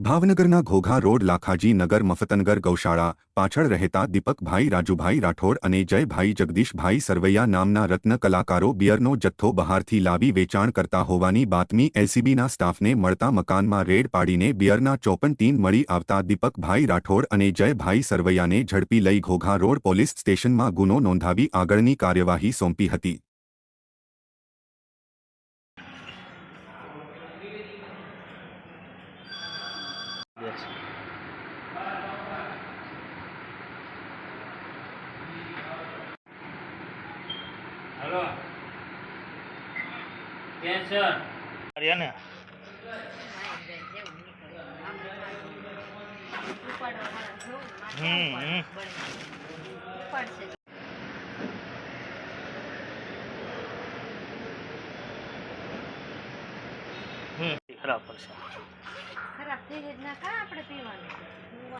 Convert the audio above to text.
ભાવનગરના ઘોઘા રોડ, લાખાજી નગર, મફતનગર, ગૌશાળા, પાછળ રહેતા દીપકભાઈ, રાજુભાઈ રાઠોડ અને જયભાઈ જગદીશભાઈ સરવૈયા નામના રત્ન કલાકારો બિયરનો જથ્થો બહારથી લાવી વેચાણ કરતા હોવાની બાતમી એલસીબીના સ્ટાફને મળતા મકાનમાં રેડ પાડીને બિયરના ચોપન ટીન મળી આવતા દીપકભાઈ રાઠોડ અને જયભાઈ સરવૈયાને ઝડપી લઈ ઘોઘા રોડ પોલીસ સ્ટેશનમાં ગુનો નોંધાવી આગળની કાર્યવાહી સોંપી હતી. હલો. છો? હરિયાને હમ, હમ. હમ. ખરાબ પડશે. ખરાબ થઈ જ ના કા આપણે પીવાનું?